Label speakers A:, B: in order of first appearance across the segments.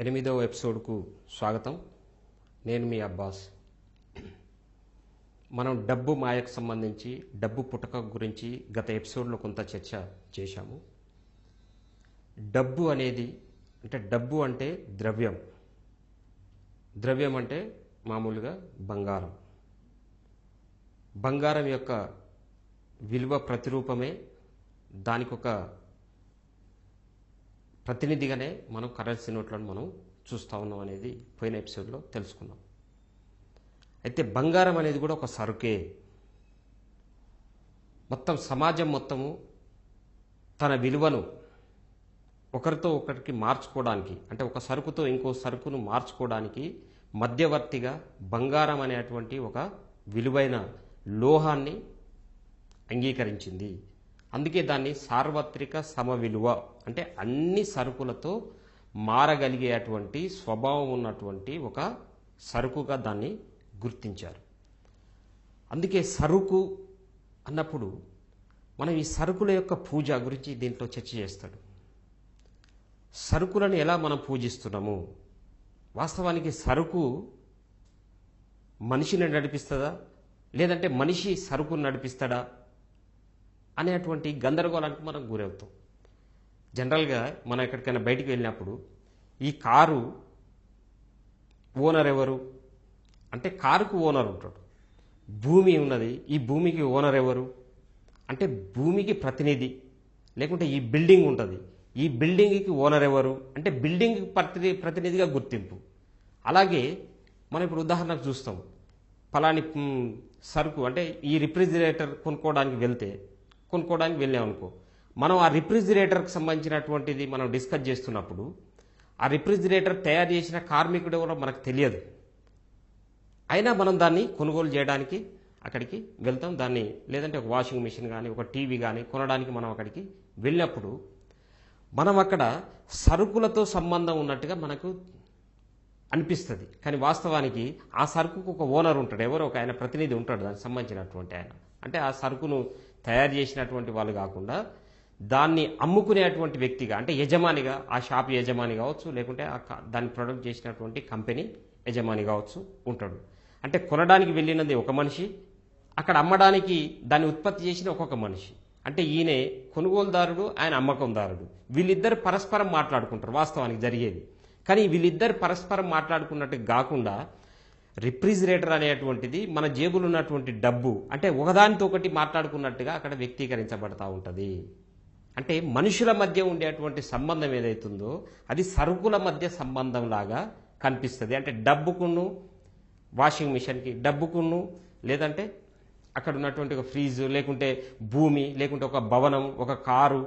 A: ఎనిమిదవ ఎపిసోడ్కు స్వాగతం. నేను మీ అబ్బాస్. మనం డబ్బు మాయకు సంబంధించి డబ్బు పుటక గురించి గత ఎపిసోడ్లో కొంత చర్చ చేశాము. డబ్బు అనేది అంటే డబ్బు అంటే ద్రవ్యం. ద్రవ్యం అంటే మామూలుగా బంగారం. బంగారం యొక్క విలువ ప్రతిరూపమే దానికొక ప్రతినిధిగానే మనం కరెన్సీ నోట్లను మనం చూస్తూ ఉన్నాం అనేది పోయిన ఎపిసోడ్లో తెలుసుకున్నాం. అయితే బంగారం అనేది కూడా ఒక సరుకే. మొత్తం సమాజం మొత్తము తన విలువను ఒకరితో ఒకరికి మార్చుకోవడానికి అంటే ఒక సరుకుతో ఇంకో సరుకును మార్చుకోవడానికి మధ్యవర్తిగా బంగారం అనేటువంటి ఒక విలువైన లోహాన్ని అంగీకరించింది. అందుకే దాన్ని సార్వత్రిక సమవిలువ అంటే అన్ని సరుకులతో మారగలిగేటువంటి స్వభావం ఉన్నటువంటి ఒక సరుకుగా దాన్ని గుర్తించారు. అందుకే సరుకు అన్నప్పుడు మనం ఈ సరుకుల యొక్క పూజ గురించి దీంట్లో చర్చ చేస్తాడు. సరుకులను ఎలా మనం పూజిస్తున్నాము? వాస్తవానికి సరుకు మనిషిని నడిపిస్తుందా? లేదంటే మనిషి సరుకును నడిపిస్తాడా? అనేటువంటి గందరగోళానికి మనం గురవుతాం. జనరల్గా మనం ఎక్కడికైనా బయటికి వెళ్ళినప్పుడు ఈ కారు ఓనర్ ఎవరు? అంటే కారుకు ఓనర్ ఉంటాడు. భూమి ఉన్నది ఈ భూమికి ఓనర్ ఎవరు? అంటే భూమికి ప్రతినిధి లేకుంటే ఈ బిల్డింగ్ ఉంటుంది. ఈ బిల్డింగ్కి ఓనర్ ఎవరు? అంటే బిల్డింగ్ ప్రతి ప్రతినిధిగా గుర్తింపు. అలాగే మనం ఇప్పుడు ఉదాహరణకు చూస్తాం. ఫలాని సరుకు అంటే ఈ రిఫ్రిజిరేటర్ కొనుక్కోవడానికి వెళ్తే కొనుక్కోవడానికి వెళ్ళామనుకో మనం ఆ రిఫ్రిజిరేటర్కి సంబంధించినటువంటిది మనం డిస్కస్ చేస్తున్నప్పుడు ఆ రిఫ్రిజిరేటర్ తయారు చేసిన కార్మికుడు కూడా మనకు తెలియదు. అయినా మనం దాన్ని కొనుగోలు చేయడానికి అక్కడికి వెళ్తాం. దాన్ని లేదంటే ఒక వాషింగ్ మిషన్ కానీ ఒక టీవీ కానీ కొనడానికి మనం అక్కడికి వెళ్ళినప్పుడు మనం అక్కడ సరుకులతో సంబంధం ఉన్నట్టుగా మనకు అనిపిస్తుంది. కానీ వాస్తవానికి ఆ సరుకుకు ఒక ఓనర్ ఉంటాడు. ఎవరో ఒక ఆయన ప్రతినిధి ఉంటాడు. దానికి సంబంధించినటువంటి ఆయన. అంటే ఆ సరుకును తయారు చేసినటువంటి వాళ్ళు కాకుండా దాన్ని అమ్ముకునేటువంటి వ్యక్తిగా అంటే యజమానిగా ఆ షాప్ యజమాని కావచ్చు లేకుంటే ఆ దాన్ని ప్రొడక్ట్ చేసినటువంటి కంపెనీ యజమాని కావచ్చు ఉంటాడు. అంటే కొనడానికి వెళ్ళినది ఒక మనిషి అక్కడ అమ్మడానికి దాన్ని ఉత్పత్తి చేసిన ఒక్కొక్క మనిషి. అంటే ఈయనే కొనుగోలుదారుడు ఆయన అమ్మకందారుడు. వీళ్ళిద్దరు పరస్పరం మాట్లాడుకుంటారు వాస్తవానికి జరిగేది. కానీ వీళ్ళిద్దరు పరస్పరం మాట్లాడుకున్నట్టు కాకుండా రిఫ్రిజిరేటర్ అనేటువంటిది మన జేబులో ఉన్నటువంటి డబ్బు. అంటే ఒకదానితో ఒకటి మాట్లాడుకున్నట్టుగా అక్కడ వ్యక్తీకరించబడతా ఉంటుంది. అంటే మనుషుల మధ్య ఉండేటువంటి సంబంధం ఏదైతుందో అది సరుకుల మధ్య సంబంధం లాగా కనిపిస్తుంది. అంటే డబ్బుకును వాషింగ్ మిషన్కి డబ్బుకును లేదంటే అక్కడ ఉన్నటువంటి ఒక ఫ్రీజ్ లేకుంటే భూమి లేకుంటే ఒక భవనం ఒక కారు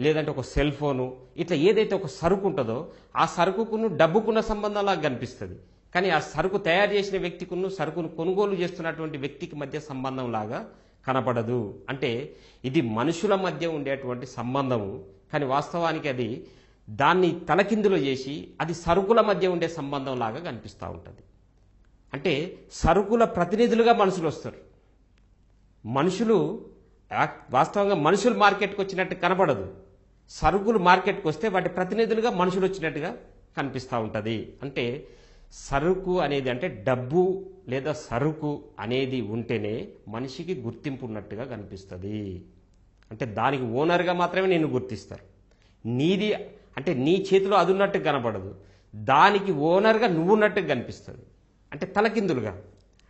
A: లేదంటే ఒక సెల్ ఫోను ఇట్లా ఏదైతే ఒక సరుకు ఉంటుందో ఆ సరుకుకును డబ్బుకున్న సంబంధంలాగా కనిపిస్తుంది. కానీ ఆ సరుకు తయారు చేసిన వ్యక్తికును సరుకును కొనుగోలు చేస్తున్నటువంటి వ్యక్తికి మధ్య సంబంధం లాగా కనపడదు. అంటే ఇది మనుషుల మధ్య ఉండేటువంటి సంబంధము. కానీ వాస్తవానికి అది దాన్ని తలకిందులు చేసి అది సరుకుల మధ్య ఉండే సంబంధం లాగా కనిపిస్తూ ఉంటుంది. అంటే సరుకుల ప్రతినిధులుగా మనుషులు వస్తారు. మనుషులు వాస్తవంగా మనుషులు మార్కెట్కి వచ్చినట్టు కనపడదు. సరుకులు మార్కెట్కి వస్తే వాటి ప్రతినిధులుగా మనుషులు వచ్చినట్టుగా కనిపిస్తూ ఉంటుంది. అంటే సరుకు అనేది అంటే డబ్బు లేదా సరుకు అనేది ఉంటేనే మనిషికి గుర్తింపు ఉన్నట్టుగా కనిపిస్తుంది. అంటే దానికి ఓనర్గా మాత్రమే నేను గుర్తిస్తారు. నీది అంటే నీ చేతిలో అది ఉన్నట్టు కనపడదు దానికి ఓనర్గా నువ్వు ఉన్నట్టుగా కనిపిస్తుంది. అంటే తలకిందులుగా.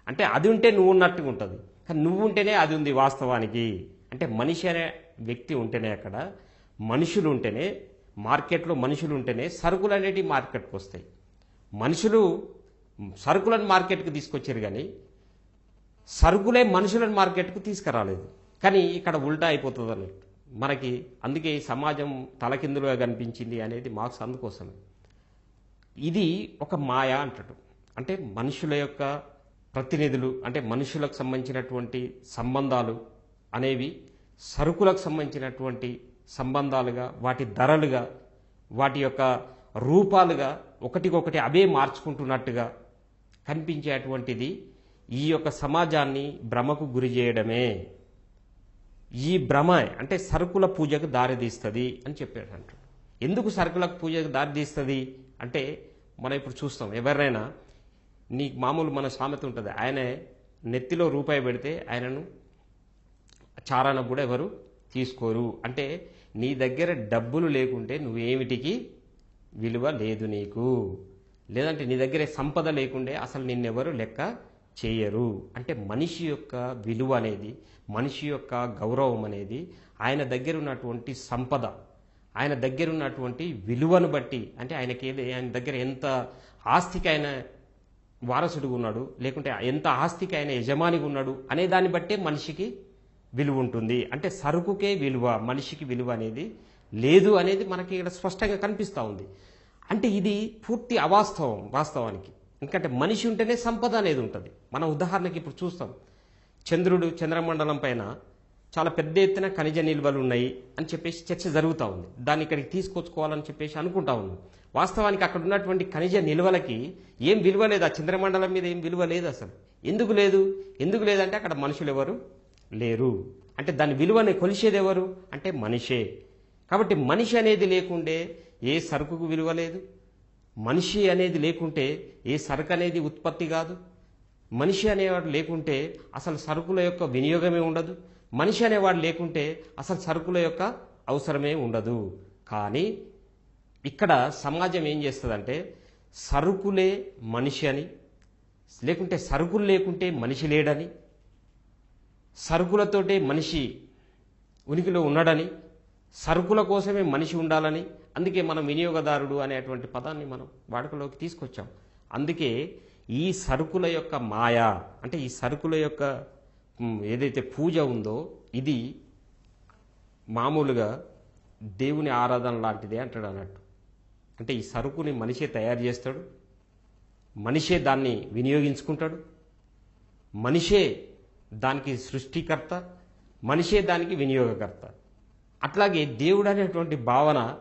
A: అంటే అది ఉంటే నువ్వు ఉన్నట్టుగా ఉంటుంది. కానీ నువ్వు ఉంటేనే అది ఉంది వాస్తవానికి. అంటే మనిషి అనే వ్యక్తి ఉంటేనే అక్కడ మనుషులు ఉంటేనే మార్కెట్లో మనుషులు ఉంటేనే సరుకులు అనేటివి మార్కెట్కి వస్తాయి. మనుషులు సరుకులను మార్కెట్కు తీసుకొచ్చారు కానీ సరుకులే మనుషులను మార్కెట్కు తీసుకురాలేదు. కానీ ఇక్కడ ఉల్టా అయిపోతుంది అన్నట్టు. మనకి అందుకే సమాజం తలకిందులుగా కనిపించింది అనేది మార్క్స్ అందుకోసమే. ఇది ఒక మాయ అంటాడు. అంటే మనుషుల యొక్క ప్రతినిధులు అంటే మనుషులకు సంబంధించినటువంటి సంబంధాలు అనేవి సరుకులకు సంబంధించినటువంటి సంబంధాలుగా వాటి ధరలుగా వాటి యొక్క రూపాలుగా ఒకటికొకటి అవే మార్చుకుంటున్నట్టుగా కనిపించేటువంటిది ఈ యొక్క సమాజాన్ని భ్రమకు గురి చేయడమే. ఈ భ్రమ అంటే సరుకుల పూజకు దారితీస్తుంది అని చెప్పాడు అంటాడు ఎందుకు సరుకులకు పూజకు దారితీస్తుంది అంటే మనం ఇప్పుడు చూస్తాం ఎవరైనా నీకు మామూలు మన సామెత ఉంటుంది ఆయన నెత్తిలో రూపాయి పెడితే ఆయనను చారాన కూడా ఎవరు తీసుకోరు. అంటే నీ దగ్గర డబ్బులు లేకుంటే నువ్వేమిటికి విలువ లేదు నీకు. లేదంటే నీ దగ్గరే సంపద లేకుండే అసలు నిన్నెవరు లెక్క చేయరు. అంటే మనిషి యొక్క విలువ అనేది మనిషి యొక్క గౌరవం అనేది ఆయన దగ్గర ఉన్నటువంటి సంపద ఆయన దగ్గర ఉన్నటువంటి విలువను బట్టి అంటే ఆయనకి ఏది ఆయన దగ్గర ఎంత ఆస్తికి ఆయన వారసుడుగా ఉన్నాడు లేకుంటే ఎంత ఆస్తికి ఆయన యజమానిగా ఉన్నాడు అనే దాన్ని బట్టే మనిషికి విలువ ఉంటుంది. అంటే సరుకుకే విలువ మనిషికి విలువ అనేది లేదు అనేది మనకి ఇక్కడ స్పష్టంగా కనిపిస్తూ ఉంది. అంటే ఇది పూర్తి అవాస్తవం వాస్తవానికి. ఎందుకంటే మనిషి ఉంటేనే సంపద అనేది ఉంటుంది. మనం ఉదాహరణకి ఇప్పుడు చూస్తాం. చంద్రుడు చంద్రమండలం పైన చాలా పెద్ద ఎత్తున ఖనిజ నిల్వలు ఉన్నాయి అని చెప్పేసి చర్చ జరుగుతూ ఉంది. దాన్ని ఇక్కడికి తీసుకొచ్చుకోవాలని చెప్పేసి అనుకుంటా ఉన్నాం వాస్తవానికి అక్కడ ఉన్నటువంటి ఖనిజ నిల్వలకి ఏం విలువ లేదు. ఆ చంద్రమండలం మీద ఏం విలువ లేదు అసలు. ఎందుకు లేదు? ఎందుకు లేదంటే అక్కడ మనుషులు ఎవరు? లేరు. అంటే దాని విలువని కొలిసేది ఎవరు? అంటే మనిషే. కాబట్టి మనిషి అనేది లేకుండే ఏ సరుకుకు విలువ లేదు. మనిషి అనేది లేకుంటే ఏ సరుకు అనేది ఉత్పత్తి కాదు. మనిషి అనేవాడు లేకుంటే అసలు సరుకుల యొక్క వినియోగమే ఉండదు. మనిషి అనేవాడు లేకుంటే అసలు సరుకుల యొక్క అవసరమే ఉండదు. కానీ ఇక్కడ సమాజం ఏం చేస్తుందంటే సరుకులే మనిషి అని లేకుంటే సరుకులు లేకుంటే మనిషి లేడని సరుకులతోటే మనిషి ఉనికిలో ఉన్నాడని సరుకుల కోసమే మనిషి ఉండాలని అందుకే మనం వినియోగదారుడు అనేటువంటి పదాన్ని మనం వాడుకలోకి తీసుకొచ్చాం. అందుకే ఈ సరుకుల యొక్క మాయ అంటే ఈ సరుకుల యొక్క ఏదైతే పూజ ఉందో ఇది మామూలుగా దేవుని ఆరాధన లాంటిదే అంటాడు అన్నట్టు. అంటే ఈ సరుకుని మనిషే తయారు చేస్తాడు మనిషే దాన్ని వినియోగించుకుంటాడు మనిషే దానికి సృష్టికర్త మనిషే దానికి వినియోగకర్త. అట్లాగే దేవుడు అనేటువంటి భావన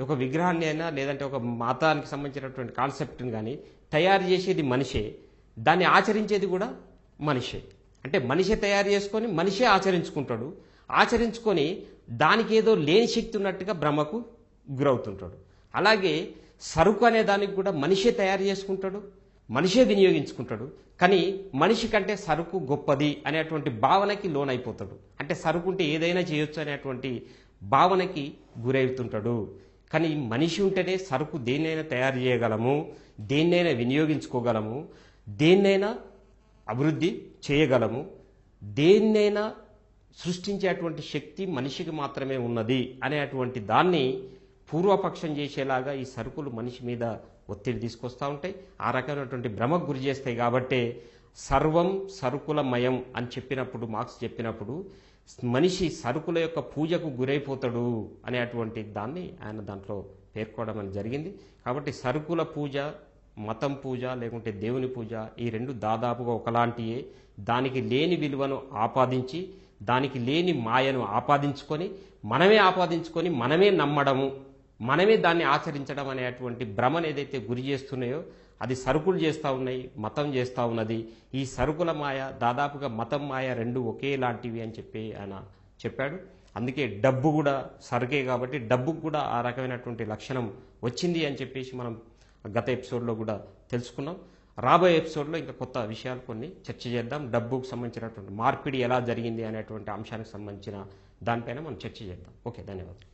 A: ఒక విగ్రహాన్ని అయినా లేదంటే ఒక మతానికి సంబంధించినటువంటి కాన్సెప్ట్ని కానీ తయారు చేసేది మనిషే. దాన్ని ఆచరించేది కూడా మనిషే. అంటే మనిషే తయారు చేసుకొని మనిషే ఆచరించుకుంటాడు. ఆచరించుకొని దానికి ఏదో లేని శక్తి ఉన్నట్టుగా భ్రమకు గురవుతుంటాడు. అలాగే సరుకు అనే దానికి కూడా మనిషే తయారు చేసుకుంటాడు. మనిషే వినియోగించుకుంటాడు కానీ మనిషి కంటే సరుకు గొప్పది అనేటువంటి భావనకి లోనైపోతాడు. అంటే సరుకు ఉంటే ఏదైనా చేయొచ్చు అనేటువంటి భావనకి గురవుతుంటాడు. కానీ మనిషి ఉంటేనే సరుకు దేన్నైనా తయారు చేయగలము దేన్నైనా వినియోగించుకోగలము దేన్నైనా అభివృద్ధి చేయగలము దేన్నైనా సృష్టించేటువంటి శక్తి మనిషికి మాత్రమే ఉన్నది అనేటువంటి దాన్ని పూర్వపక్షం చేసేలాగా ఈ సరుకులు మనిషి మీద ఒత్తిడి తీసుకొస్తూ ఉంటాయి. ఆ రకమైనటువంటి భ్రమకు గురి చేస్తాయి కాబట్టే సర్వం సరుకులమయం అని చెప్పినప్పుడు మార్క్స్ చెప్పినప్పుడు మనిషి సరుకుల యొక్క పూజకు గురైపోతాడు అనేటువంటి దాన్ని ఆయన దాంట్లో పేర్కోవడం అని జరిగింది. కాబట్టి సరుకుల పూజ మతం పూజ లేకుంటే దేవుని పూజ ఈ రెండు దాదాపుగా ఒకలాంటియే. దానికి లేని విలువను ఆపాదించి దానికి లేని మాయను ఆపాదించుకొని మనమే ఆపాదించుకొని మనమే నమ్మడము మనమే దాన్ని ఆచరించడం అనేటువంటి భ్రమను ఏదైతే గురి చేస్తున్నాయో అది సరుకులు చేస్తూ ఉన్నాయి మతం చేస్తూ ఉన్నది. ఈ సరుకుల మాయ దాదాపుగా మతం మాయ రెండు ఒకేలాంటివి అని చెప్పి ఆయన చెప్పాడు. అందుకే డబ్బు కూడా సరుకే కాబట్టి డబ్బుకు కూడా ఆ రకమైనటువంటి లక్షణం వచ్చింది అని చెప్పేసి మనం గత ఎపిసోడ్లో కూడా తెలుసుకున్నాం. రాబోయే ఎపిసోడ్లో ఇంకా కొత్త విషయాలు కొన్ని చర్చ చేద్దాం. డబ్బుకు సంబంధించినటువంటి మార్పిడి ఎలా జరిగింది అనేటువంటి అంశానికి సంబంధించిన దానిపైన మనం చర్చ చేద్దాం. ఓకే ధన్యవాదాలు.